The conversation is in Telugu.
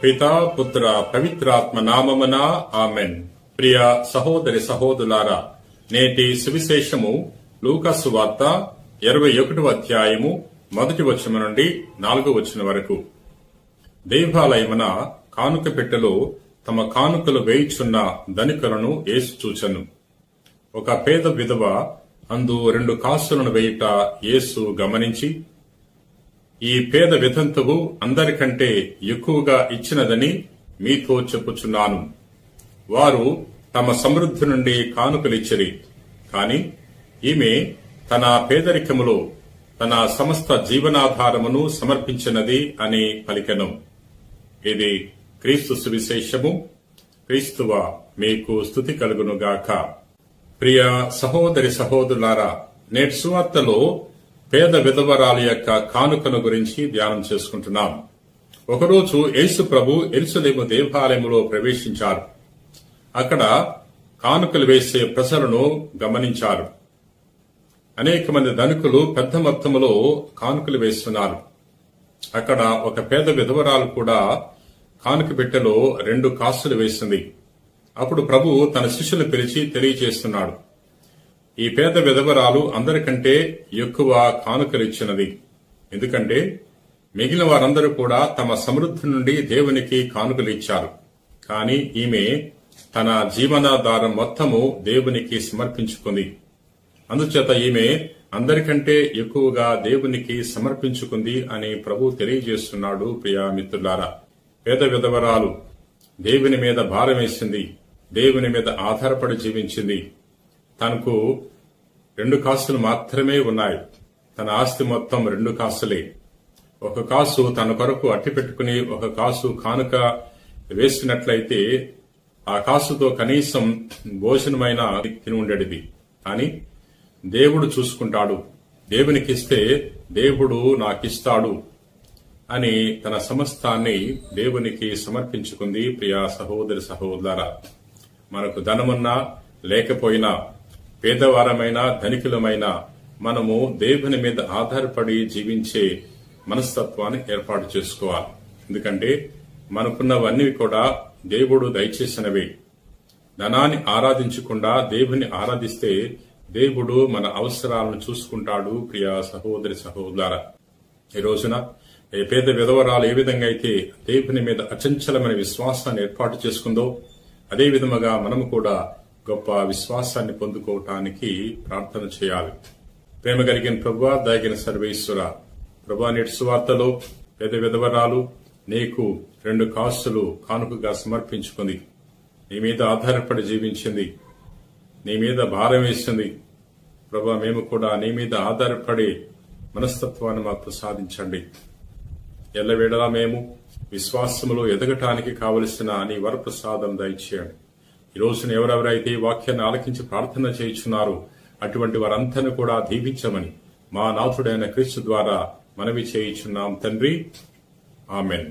పితా పుత్ర పవిత్రాత్మ నామమున ఆమెన్ ప్రియ సహోదరి సహోదరులారా నేటి సువిశేషము లూకస్ వార్త ఇరవై ఒకటవ అధ్యాయము మొదటి వచనం నుండి నాలుగో వచనం వరకు దేవాలయమున కానుక పెట్టెలో తమ కానుకలు వేయిచున్న ధనికులను యేసు చూచను ఒక పేద విధవ అందు రెండు కాసులను వేయుట యేసు గమనించి ఈ పేద విధంతువు అందరికంటే ఎక్కువగా ఇచ్చినదని మీతో చెప్పుచున్నాను. వారు తమ సమృద్ధి నుండి కానుకలిచ్చిరి. కాని ఈమె తన పేదరికములో తన సమస్త జీవనాధారమును సమర్పించినది అని పలికెను. ఇది క్రీస్తు సువిశేషము. క్రీస్తువ మీకు స్థుతి కలుగునుగాక. ప్రియ సహోదరి సహోదరులారా నేటి సువార్తలో పేద విధవరాల యొక్క కానుకను గురించి ధ్యానం చేసుకుంటున్నాం. ఒకరోజు యేసు ప్రభు ఎరుసలేము దేవాలయంలో ప్రవేశించారు. అక్కడ కానుకలు వేసే ప్రజలను గమనించారు. అనేక మంది ధనికులు పెద్ద మొత్తంలో కానుకలు వేస్తున్నారు. అక్కడ ఒక పేద విధవరాలు కూడా కానుక పెట్టెలో రెండు కాసులు వేసింది. అప్పుడు ప్రభు తన శిష్యులు పిలిచి తెలియజేస్తున్నాడు. ఈ పేద విధవరాలు అందరికంటే ఎక్కువ కానుకలిచ్చినది. ఎందుకంటే మిగిలిన వారందరూ కూడా తమ సమృద్ధి నుండి దేవునికి కానుకలు ఇచ్చారు కానీ ఈమె తన జీవనాధారం మొత్తము దేవునికి సమర్పించుకుంది. అందుచేత ఈమె అందరికంటే ఎక్కువగా దేవునికి సమర్పించుకుంది అని ప్రభు తెలియజేస్తున్నాడు ప్రియా మిత్రులారా. పేద విధవరాలు దేవుని మీద భారం వేసింది దేవుని మీద ఆధారపడి జీవించింది. తనకు రెండు కాసులు మాత్రమే ఉన్నాయి. తన ఆస్తి మొత్తం రెండు కాసులే. ఒక కాసు తన కొరకు అట్టి పెట్టుకుని ఒక కాసు కానుక వేసినట్లయితే ఆ కాసుతో కనీసం భోజనమైన తిని ఉండేది కానీ దేవుడు చూసుకుంటాడు. దేవునికిస్తే దేవుడు నాకిస్తాడు అని తన సమస్తాన్ని దేవునికి సమర్పించుకుంది ప్రియా సహోదరి సహోదర. మనకు ధనమున్నా లేకపోయినా పేదవారమైన ధనికులమైన మనము దేవుని మీద ఆధారపడి జీవించే మనస్తత్వాన్ని ఏర్పాటు చేసుకోవాలి. ఎందుకంటే మనకున్నవన్నీ కూడా దేవుడు దయచేసినవే. ధనాన్ని ఆరాధించకుండా దేవుని ఆరాధిస్తే దేవుడు మన అవసరాలను చూసుకుంటాడు ప్రియా సహోదరి సహోదర ఈ రోజున ఏ పేద విధవరాలు ఏ విధంగా అయితే దేవుని మీద అచంచలమైన విశ్వాసాన్ని ఏర్పాటు చేసుకుందో అదే విధముగా మనము కూడా గొప్ప విశ్వాసాన్ని పొందుకోవటానికి ప్రార్థన చేయాలి. ప్రేమ కలిగిన ప్రభు దాగిన సర్వేశ్వర. ప్రభా నేటి సువార్తలో పేద విధవరాలు నీకు రెండు కాసులు కానుకగా సమర్పించుకుంది. నీ మీద ఆధారపడి జీవించింది. నీ మీద భారం వేసింది. ప్రభా మేము కూడా నీ మీద ఆధారపడి మనస్తత్వాన్ని మాకు ప్రసాదించండి ఎల్లవేళలా మేము విశ్వాసములో ఎదగటానికి కావలసిన నీ వరప్రసాదం దయచేయండి. ఈ రోజున ఎవరెవరైతే ఈ వాక్యాన్ని ఆలకించి ప్రార్థన చేయించున్నారో అటువంటి వారందరిని కూడా దీవించమని మా నాథుడైన క్రీస్తు ద్వారా మనవి చేయించున్నాం తండ్రి. ఆమెన్.